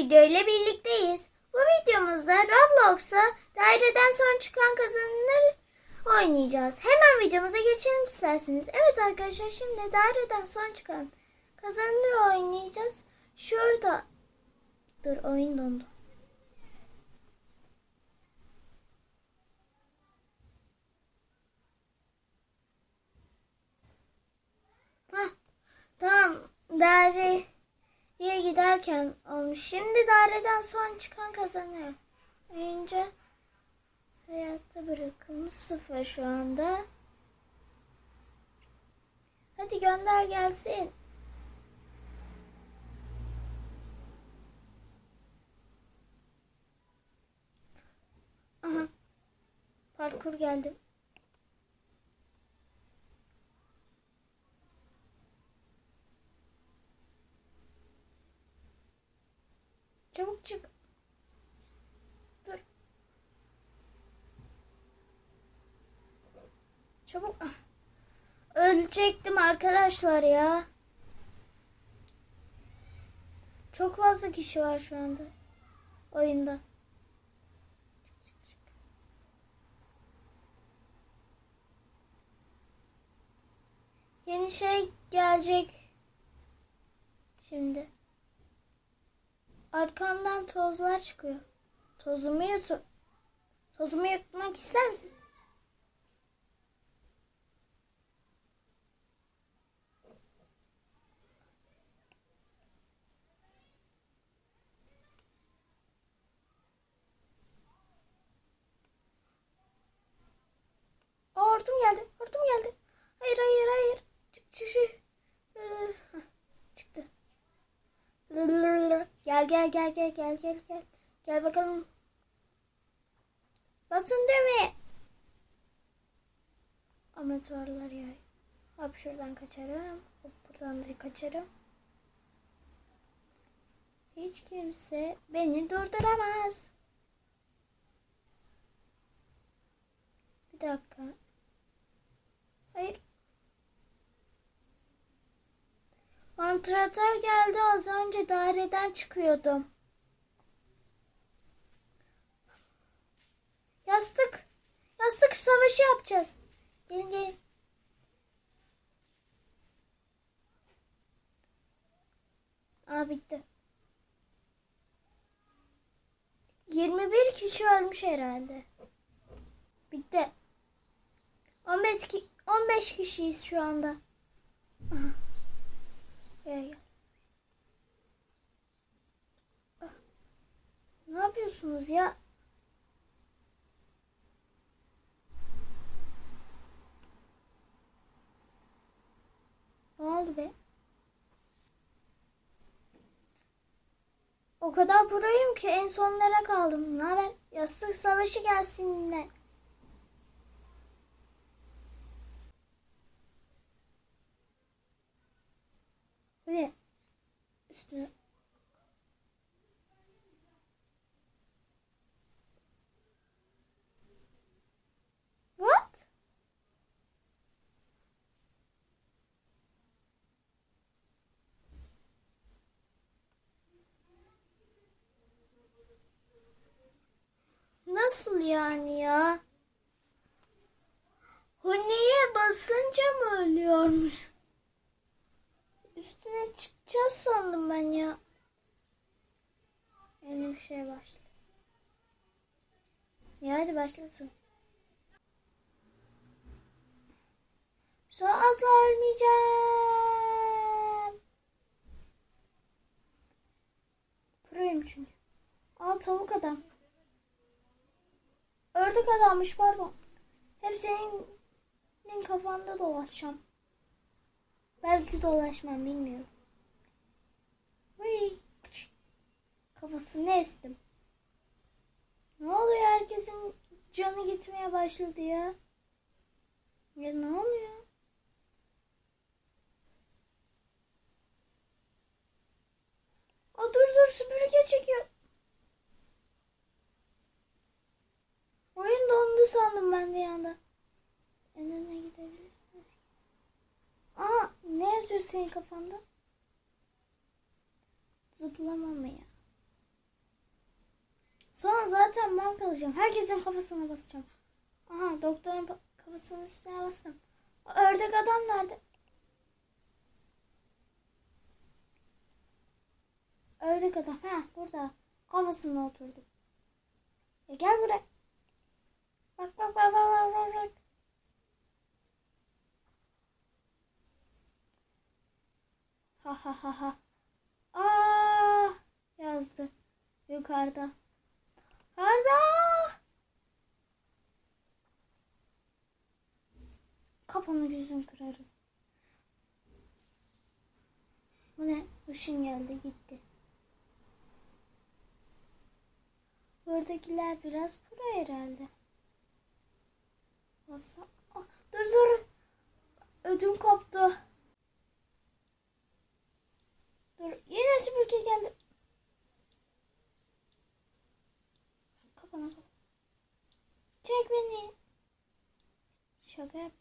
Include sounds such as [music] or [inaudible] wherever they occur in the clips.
video ile birlikteyiz. Bu videomuzda Roblox'a daireden son çıkan kazananlar oynayacağız. Hemen videomuza geçelim isterseniz. Evet arkadaşlar şimdi daireden son çıkan kazananları oynayacağız. Şurada. Dur oyun dondu. Hah, tamam. Daireye giderken olmuş. Şimdi daireden son çıkan kazanıyor. Önce hayatta bırakılmış sıfır şu anda. Hadi gönder gelsin. Aha. Parkur geldi. Çabuk çık. Dur. Çabuk. Ah. Ölecektim arkadaşlar ya. Çok fazla kişi var şu anda. Oyunda. Yeni şey gelecek. Şimdi. Arkamdan tozlar çıkıyor. Tozumu yutu. Tozumu yutmak ister misin? Aa, hortum geldi. Hortum geldi. Hayır hayır hayır. Çık çık çık. Ee, hah, Çıktı. Gel gel gel gel gel gel gel. Bakalım. Basın düğmeye. Amatörler ya. Hop şuradan kaçarım. Hop buradan da kaçarım. Hiç kimse beni durduramaz. Bir dakika. Hayır. Antrenör geldi az önce daireden çıkıyordum. Yastık. Yastık savaşı yapacağız. Gelin gelin. Aa bitti. 21 kişi ölmüş herhalde. Bitti. 15 ki 15 kişiyiz şu anda. Aha. Ah. Ne yapıyorsunuz ya? Ne oldu be? O kadar proyum ki en sonlara kaldım. Ne haber? Yastık savaşı gelsin yine. Ne? Üstüne. What? Nasıl yani ya? Huniye basınca mı ölüyormuş? Üstüne çıkacağız sandım ben ya. Yeni bir şey başla. Ya hadi başlasın. Sonra asla ölmeyeceğim. Proyum çünkü. Aa tavuk adam. Ördek adammış pardon. Hep senin kafanda dolaşacağım. Belki dolaşmam bilmiyorum. Vıy. Kafasını estim. Ne oluyor herkesin canı gitmeye başladı ya. Ya ne oluyor? Aa, dur dur süpürge çekiyor. Oyun dondu sandım ben bir anda. Önüne gidebilirsiniz ki. Aa ne ne yazıyor senin kafanda? Zıplamamaya. Sonra zaten ben kalacağım. Herkesin kafasına basacağım. Aha doktorun kafasının üstüne bastım. Ördek adam nerede? Ördek adam. Ha burada. Kafasına oturdum. Ya gel buraya. Bak bak bak bak bak bak. Ha ha ha ha. Aa yazdı yukarıda. Galiba. Kafamı yüzüm kırarım. Bu ne? Işın geldi gitti. Buradakiler biraz pro herhalde. Nasıl? Ah, dur dur. Ödüm koptu. Dur. Yine süpürge geldi. Kafana kafana. Çek beni. Şaka yaptım.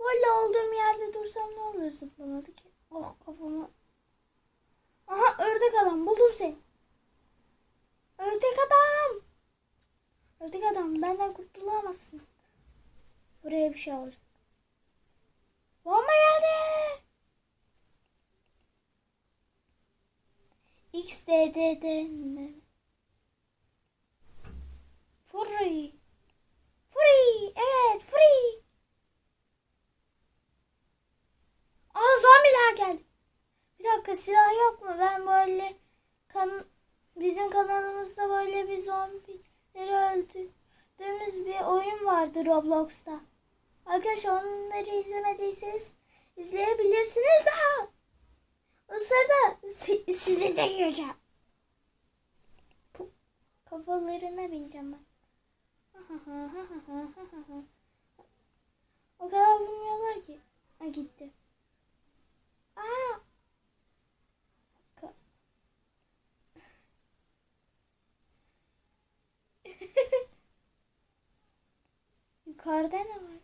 Valla olduğum yerde dursam ne olur zıplamadı ki. Oh kafama. Aha ördek adam buldum seni. Ördek adam. Ördek adam benden kurtulamazsın. Buraya bir şey olacak. Bomba geldi. XDDD ne? Fury. Fury. Evet Fury. Aa zombiler geldi. Bir dakika silah yok mu? Ben böyle kan bizim kanalımızda böyle bir zombileri öldürdüğümüz bir oyun vardı Roblox'ta. Arkadaşlar onları izlemediyseniz izleyebilirsiniz daha. Isırdı. Si- sizi de yiyeceğim. Kafalarına bineceğim ben. o kadar vurmuyorlar ki. Ha gitti. Aa! Ka- [laughs] Yukarıda ne var?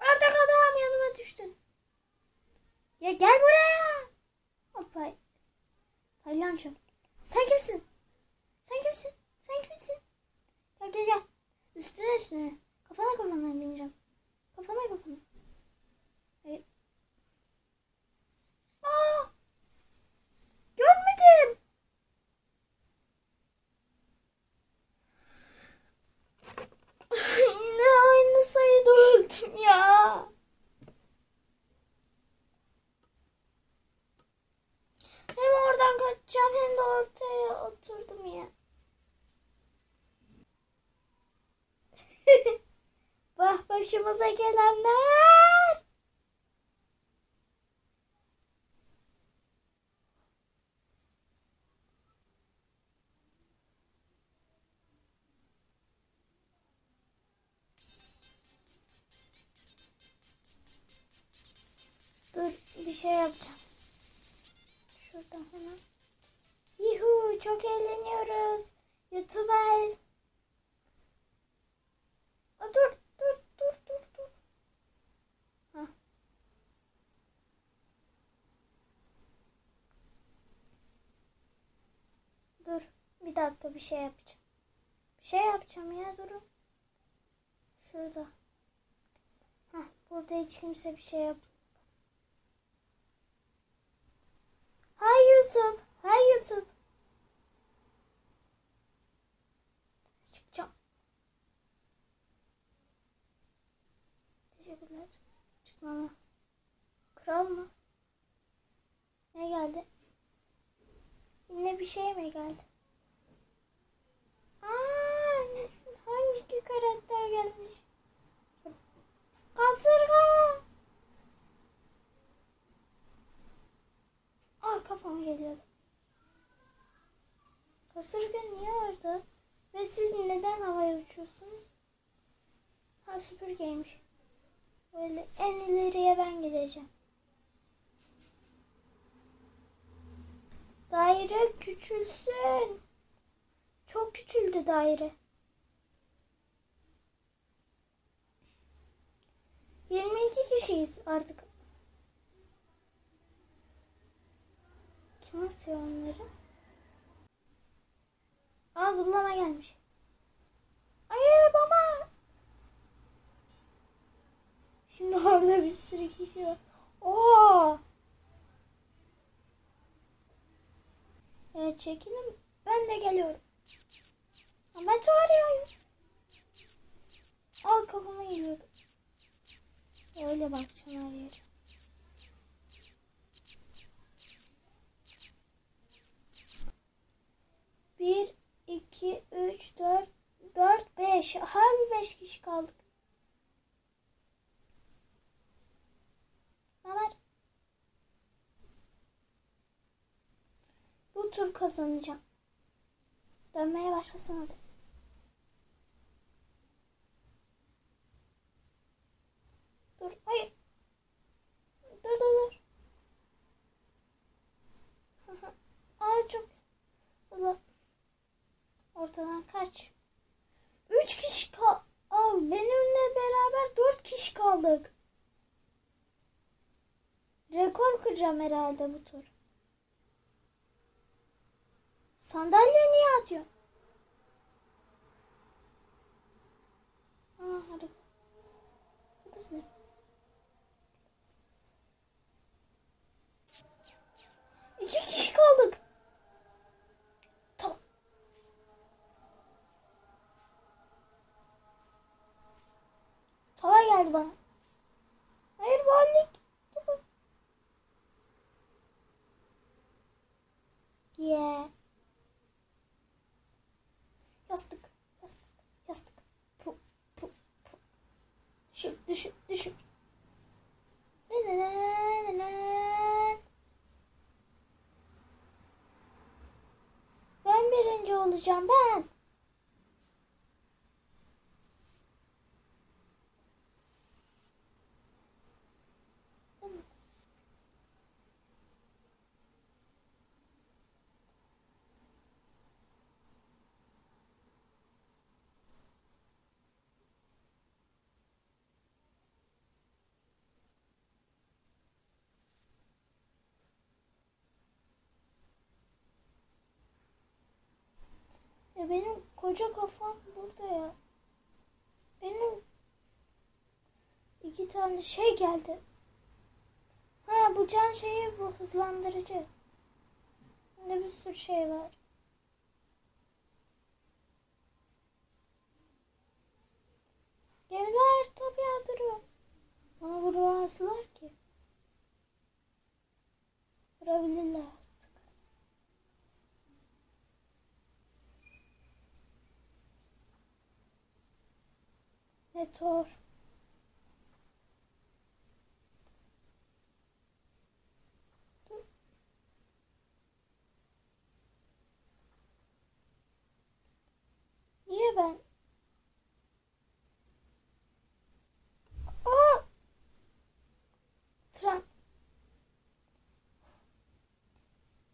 Ördek adam yanıma düştün. Ya gel buraya. Hoppa. Paylanço. Sen kimsin? Sen kimsin? Sen kimsin? Gel gel gel. Üstüne üstüne. Kafana kafana bineceğim. Kafana kafana. Ortaya oturdum ya. [laughs] Bah başımıza gelenler. Dur bir şey yapacağım. Şuradan hemen. Yuhu çok eğleniyoruz. YouTube el. Aa, dur dur dur dur dur. Dur bir dakika bir şey yapacağım. Bir şey yapacağım ya durun. Şurada. Hah, burada hiç kimse bir şey yap. Hay YouTube. Hay YouTube. Teşekkürler. Çıkmama. Kral mı? Ne geldi? Yine bir şey mi geldi? Aa, hangi karakter gelmiş? Kasırga. Ah kafama geliyordu. Kasırga niye orada? Ve siz neden havaya uçuyorsunuz? Ha süpürgeymiş. Böyle en ileriye ben gideceğim. Daire küçülsün. Çok küçüldü daire. 22 kişiyiz artık. Kim atıyor onları? Aa zıplama gelmiş. Hayır baba. Şimdi orada bir sürü kişi var. Oo. Evet çekilin. Ben de geliyorum. Ama arıyorum. Aa kafama geliyordu. Öyle bakacağım her yere. Beş. Harbi beş kişi kaldık. Haber. Bu tur kazanacağım. Dönmeye başlasın hadi. Dur, hayır. Dur, dur, dur. [laughs] Aa çok hızlı. Ortadan kaç. Üç kişi kal. Aa, benimle beraber dört kişi kaldık. Rekor kıracağım herhalde bu tur. Sandalye niye atıyor? Aa, hadi. Burası ne? İki kişi kaldık. Tamam. Tava geldi bana. Hayır valilik. Tamam. Yeah. Yastık, yastık, yastık. Pu, pu, pu. Düşür, düşür, düşür. Ne ne ne ne ne. Ben birinci olacağım ben. Benim koca kafam burada ya. Benim iki tane şey geldi. Ha bu can şeyi bu hızlandırıcı. Bende bir sürü şey var. Gemiler tabii yağdırıyor. Bana vuramazlar ki. Vurabilirler Meteor. Niye ben? Aa! Tren.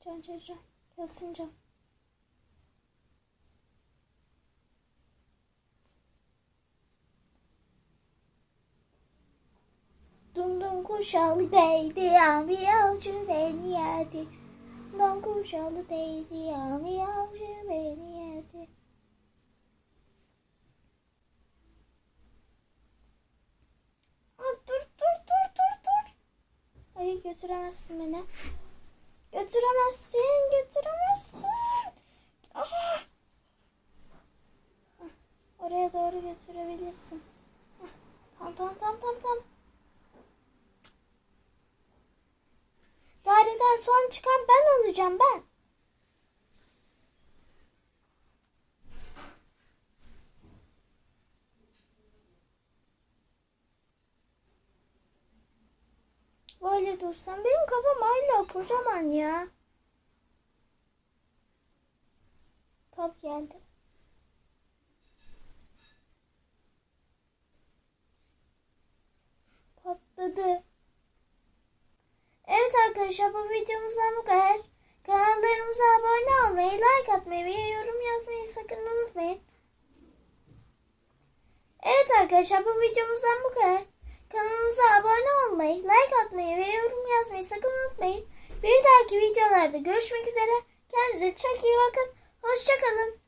Can can can. Yazsın can. Kuşalı değdi abi avcı beni yedi. Dum kuşalı değdi abi avcı beni yedi. Aa, dur dur dur dur dur. Hayır götüremezsin beni. Götüremezsin götüremezsin. Ah! Oraya doğru götürebilirsin. Ah, Tamam tamam tamam tamam Daireden son çıkan ben olacağım ben. Böyle dursam benim kafam hala kocaman ya. Top geldi. Patladı. Arkadaşlar bu videomuzdan bu kadar. Kanallarımıza abone olmayı, like atmayı ve yorum yazmayı sakın unutmayın. Evet arkadaşlar bu videomuzdan bu kadar. Kanalımıza abone olmayı, like atmayı ve yorum yazmayı sakın unutmayın. Bir dahaki videolarda görüşmek üzere. Kendinize çok iyi bakın. Hoşçakalın.